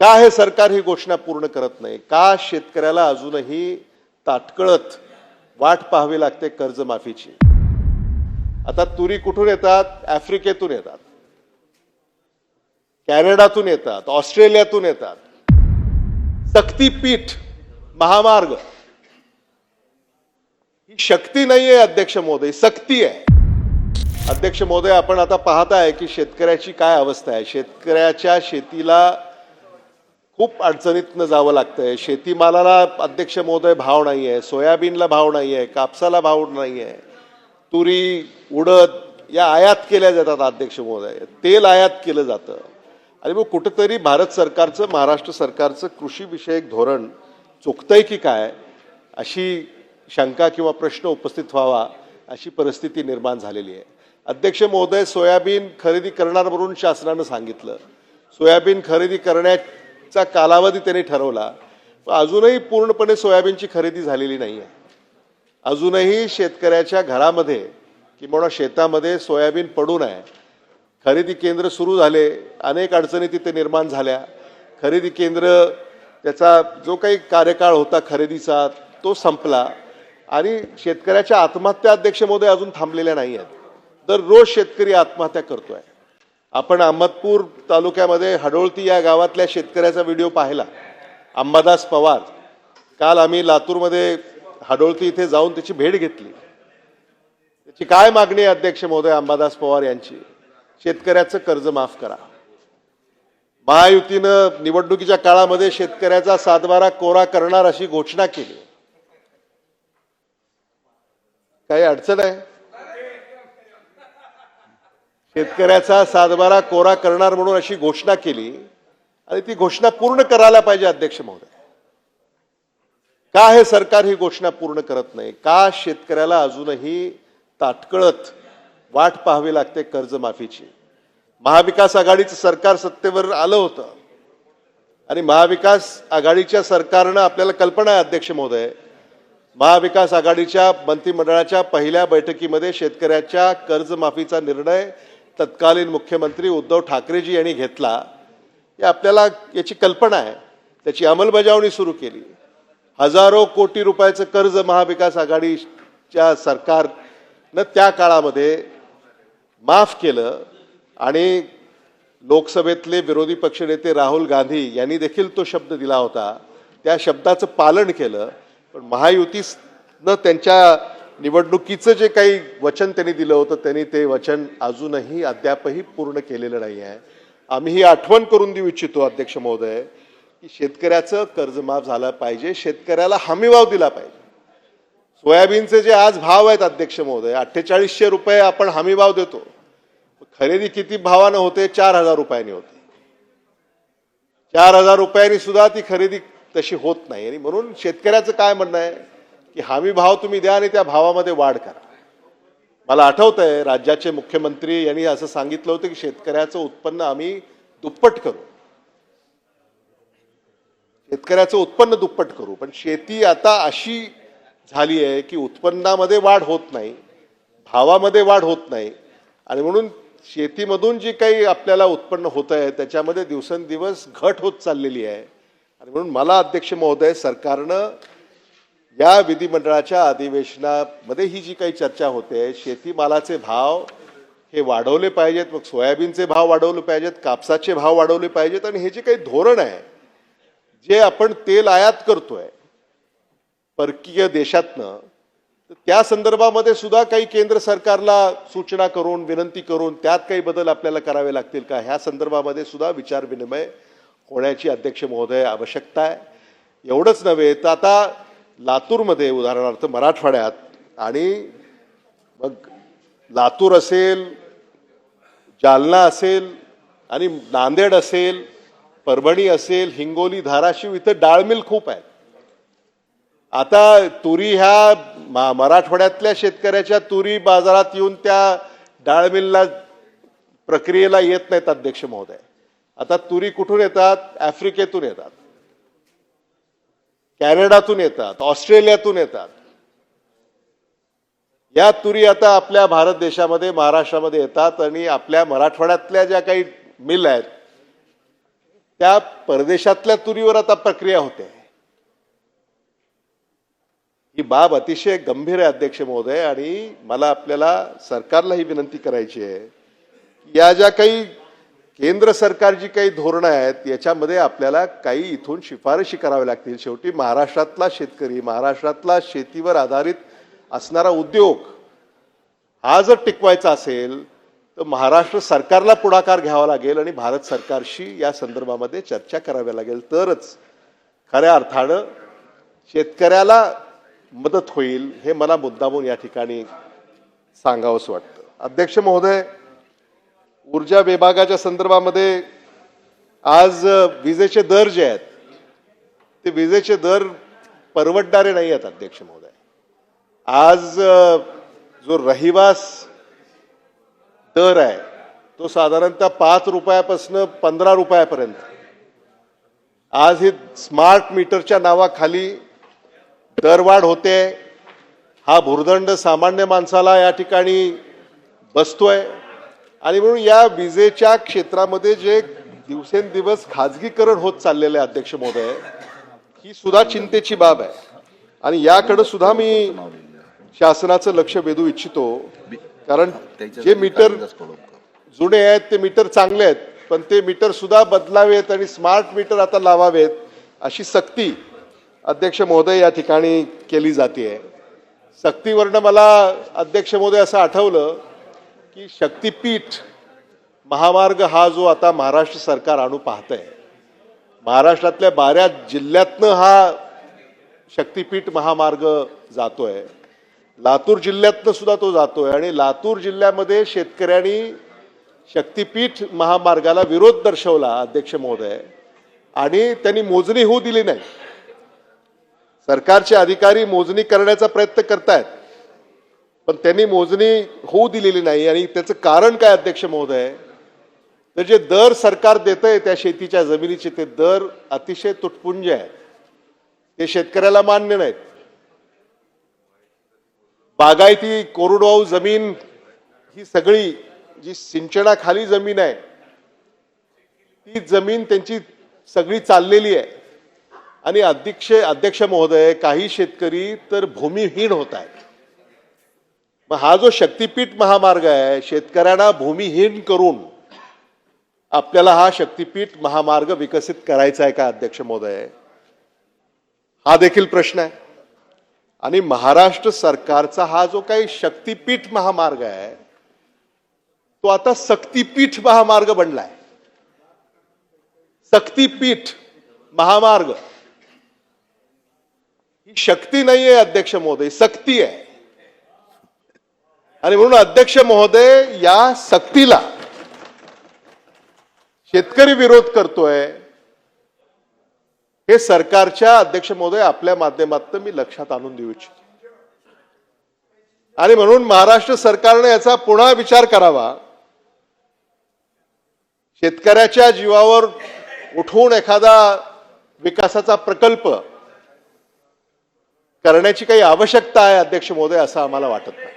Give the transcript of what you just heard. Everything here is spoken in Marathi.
का हे सरकार ही घोषणा पूर्ण करत नाही? का शेतकऱ्याला अजूनही ताटकळत वाट पाहावी लागते कर्जमाफीची? आता तुरी कुठून येतात? आफ्रिकेतून येतात. कॅनडातून येतात. ऑस्ट्रेलियातून येतात. सक्तीपीठ महामार्ग. ही शक्ती नाहीये अध्यक्ष महोदय सक्ती आहे. अध्यक्ष महोदय आपण आता पाहताय की शेतकऱ्याची काय अवस्था आहे? शेतकऱ्याच्या शेतीला खूप अडचणीतनं जावं लागतं आहे शेतीमालाला अध्यक्ष महोदय भाव नाही आहे सोयाबीनला भाव नाही आहे कापसाला भाव नाही आहे तुरी उडद या आयात केल्या जातात अध्यक्ष महोदय. तेल आयात केलं जातं. आणि मग कुठंतरी भारत सरकारचं महाराष्ट्र सरकारचं कृषीविषयक धोरण चुकतंय की काय अशी शंका किंवा प्रश्न उपस्थित व्हावा अशी परिस्थिती निर्माण झालेली आहे. अध्यक्ष महोदय सोयाबीन खरेदी करणार म्हणून शासनानं सांगितलं. सोयाबीन खरेदी चा कालावधी त्यांनी ठरवला. अजूनही पूर्णपणे सोयाबीनची खरेदी झालेली नाही आहे अजूनही शेतकऱ्याच्या घरामध्ये किंवा शेतामध्ये सोयाबीन पडून आहे खरेदी केंद्र सुरू झाले अनेक अडचणी तिथे निर्माण झाल्या. खरेदी केंद्र त्याचा जो काही कार्यकाळ होता खरेदीचा तो संपला. आणि शेतकऱ्याच्या आत्महत्या अध्यक्ष महोदय अजून थांबलेल्या नाही आहेत दररोज शेतकरी आत्महत्या करतोय. आपण अहमदपूर तालुक्यामध्ये हडोळती या गावातल्या शेतकऱ्याचा व्हिडिओ पाहिला. अंबादास पवार. काल आम्ही लातूरमध्ये हडोळती इथे जाऊन त्याची भेट घेतली. त्याची काय मागणी आहे अध्यक्ष महोदय अंबादास पवार यांची? शेतकऱ्याचं कर्ज माफ करा. महायुतीनं निवडणुकीच्या काळामध्ये शेतकऱ्याचा सातबारा कोरा करणार अशी घोषणा केली. काही अडचण आहे? शेतकऱ्याचा सातबारा कोरा करणार म्हणून अशी घोषणा केली आणि ती घोषणा पूर्ण करायला पाहिजे अध्यक्ष महोदय. का हे सरकार ही घोषणा पूर्ण करत नाही? का शेतकऱ्याला अजूनही ताटकळत वाट पाहावी लागते कर्जमाफीची? महाविकास आघाडीचं सरकार सत्तेवर आलं होतं. आणि महाविकास आघाडीच्या सरकारनं आपल्याला कल्पना आहे अध्यक्ष महोदय. महाविकास आघाडीच्या मंत्रिमंडळाच्या पहिल्या बैठकीमध्ये शेतकऱ्याच्या कर्जमाफीचा निर्णय तत्कालीन मुख्यमंत्री उद्धव ठाकरेजी यांनी घेतला हे आपल्याला याची कल्पना आहे. त्याची अंमलबजावणी सुरू केली. हजारो कोटी रुपयाचं कर्ज महाविकास आघाडीच्या सरकारनं त्या काळामध्ये माफ केलं आणि लोकसभेतले विरोधी पक्षनेते राहुल गांधी यांनी देखील तो शब्द दिला होता. त्या शब्दाचं पालन केलं. पण महायुतीनं त्यांच्या निवडणुकीचं जे काही वचन त्यांनी दिलं होतं त्यांनी ते वचन अजूनही अद्यापही पूर्ण केलेलं नाही आहे. आम्ही ही आठवण करून देऊ इच्छितो अध्यक्ष महोदय की शेतकऱ्याचं कर्ज माफ झालं पाहिजे शेतकऱ्याला हमीभाव दिला पाहिजे. सोयाबीनचे जे आज भाव आहेत अध्यक्ष महोदय अठ्ठेचाळीसशे रुपये आपण हमीभाव देतो. खरेदी किती भावानं होते? चार हजार रुपयांनी होते. चार हजार रुपयांनी सुद्धा ती खरेदी तशी होत नाही. आणि म्हणून शेतकऱ्याचं काय म्हणणं आहे? की हमी भाव तुम्ही द्या आणि त्या भावामध्ये वाढ करा. मला आठवत आहे राज्याचे मुख्यमंत्री यांनी असं सांगितलं होतं की शेतकऱ्याचं उत्पन्न आम्ही दुप्पट करू. शेतकऱ्याचं उत्पन्न दुप्पट करू. पण शेती आता अशी झाली आहे की उत्पन्नामध्ये वाढ होत नाही भावामध्ये वाढ होत नाही. आणि म्हणून शेतीमधून जी काही आपल्याला उत्पन्न होत आहे त्याच्यामध्ये दिवसेंदिवस घट होत चाललेली आहे. आणि म्हणून मला अध्यक्ष महोदय सरकारनं या विधिमंडळाच्या अधिवेशनामध्ये ही जी काही चर्चा होते शेतीमालाचे भाव हे वाढवले पाहिजेत मग सोयाबीनचे भाव वाढवले पाहिजेत कापसाचे भाव वाढवले पाहिजेत आणि हे जे काही धोरण आहे जे आपण तेल आयात करतोय परकीय देशातनं त्या संदर्भामध्ये सुद्धा काही केंद्र सरकारला सूचना करून विनंती करून त्यात काही बदल आपल्याला करावे लागतील का? ह्या संदर्भामध्ये सुद्धा विचार विनिमय होण्याची अध्यक्ष महोदय आवश्यकता आहे. एवढंच नव्हे तर आता लातूरमध्ये उदाहरणार्थ मराठवाड्यात आणि मग लातूर असेल जालना असेल आणि नांदेड असेल परभणी असेल हिंगोली धाराशिव इथं डाळमिल खूप आहेत. आता तुरी ह्या मा- मराठवाड्यातल्या शेतकऱ्याच्या तुरी बाजारात येऊन त्या डाळमिलला प्रक्रियेला येत नाहीत अध्यक्ष महोदय. आता तुरी कुठून येतात? आफ्रिकेतून येतात. कॅनडातून येतात ऑस्ट्रेलियातून येतात. या तुरी आता आपल्या भारत देशामध्ये महाराष्ट्रामध्ये येतात आणि आपल्या मराठवाड्यातल्या ज्या काही मिल आहेत त्या परदेशातल्या तुरीवर आता प्रक्रिया होते. ही बाब अतिशय गंभीर आहे अध्यक्ष महोदय आणि मला आपल्याला सरकारला ही विनंती करायची आहे या ज्या काही केंद्र सरकारची काही धोरणं आहेत याच्यामध्ये आपल्याला काही इथून शिफारशी कराव्या लागतील. शेवटी महाराष्ट्रातला शेतकरी महाराष्ट्रातला शेतीवर आधारित असणारा उद्योग हा जर टिकवायचा असेल तर महाराष्ट्र सरकारला पुढाकार घ्यावा लागेल आणि भारत सरकारशी या संदर्भामध्ये चर्चा कराव्या लागेल. तरच खऱ्या अर्थानं शेतकऱ्याला मदत होईल हे मला मुद्दामून या ठिकाणी सांगावंसं वाटतं. अध्यक्ष महोदय ऊर्जा विभागाच्या संदर्भामध्ये आज विजेचे दर जे आहेत ते विजेचे दर परवडणारे नाही आहेत अध्यक्ष महोदय. आज जो रहिवास दर आहे तो साधारणतः पाच रुपयापासून पंधरा रुपयापर्यंत. आज ही स्मार्ट मीटरच्या नावाखाली दरवाढ होते. हा भुर्दंड सामान्य माणसाला या ठिकाणी बसतोय. आणि म्हणून या विजेच्या क्षेत्रामध्ये जे दिवसेंदिवस खाजगीकरण होत चाललेलं आहे अध्यक्ष महोदय ही सुद्धा चिंतेची बाब आहे. आणि याकडे सुद्धा मी शासनाचं लक्ष वेधू इच्छितो कारण जे मीटर जुने आहेत ते मीटर चांगले आहेत पण ते मीटर सुद्धा बदलावेत आणि स्मार्ट मीटर आता लावावेत अशी सक्ती अध्यक्ष महोदय या ठिकाणी केली जाते. सक्तीवरनं मला अध्यक्ष महोदय असं आठवलं की शक्तीपीठ महामार्ग हा जो आता महाराष्ट्र सरकार आणू पाहत आहे महाराष्ट्रातल्या बारा जिल्ह्यातनं हा शक्तीपीठ महामार्ग जातोय. लातूर जिल्ह्यातनं सुद्धा तो जातोय आणि लातूर जिल्ह्यामध्ये शेतकऱ्यांनी शक्तीपीठ महामार्गाला विरोध दर्शवला अध्यक्ष महोदय. आणि त्यांनी मोजणी होऊ दिली नाही. सरकारचे अधिकारी मोजणी करण्याचा प्रयत्न करतायत. पण त्यांनी मोजणी होऊ दिलेली नाही आणि त्याचं कारण काय अध्यक्ष महोदय? तर जे दर सरकार देतंय त्या शेतीच्या जमिनीचे ते दर अतिशय तुटपुंज आहे ते शेतकऱ्याला मान्य नाहीत. बागायती कोरडवाहू जमीन ही सगळी जी सिंचनाखाली जमीन आहे ती जमीन त्यांची सगळी चाललेली आहे. आणि अध्यक्ष अध्यक्ष महोदय काही शेतकरी तर भूमिहीन होत आहेत. मग हा जो शक्तीपीठ महामार्ग आहे शेतकऱ्यांना भूमिहीन करून आपल्याला हा शक्तीपीठ महामार्ग विकसित करायचा आहे का अध्यक्ष महोदय? हा देखील प्रश्न आहे. आणि महाराष्ट्र सरकारचा हा जो काही शक्तीपीठ महामार्ग आहे तो आता सक्तीपीठ महामार्ग बनलाय. सक्तीपीठ महामार्ग. ही शक्ती नाहीये अध्यक्ष महोदय सक्ती आहे. आणि म्हणून अध्यक्ष महोदय या सक्तीला शेतकरी विरोध करतोय हे सरकारच्या अध्यक्ष महोदय आपल्या माध्यमातून मी लक्षात आणून देऊ इच्छितो. आणि म्हणून महाराष्ट्र सरकारने याचा पुन्हा विचार करावा. शेतकऱ्याच्या जीवावर उठवून एखादा विकासाचा प्रकल्प करण्याची काही आवश्यकता आहे अध्यक्ष महोदय असं आम्हाला वाटत नाही.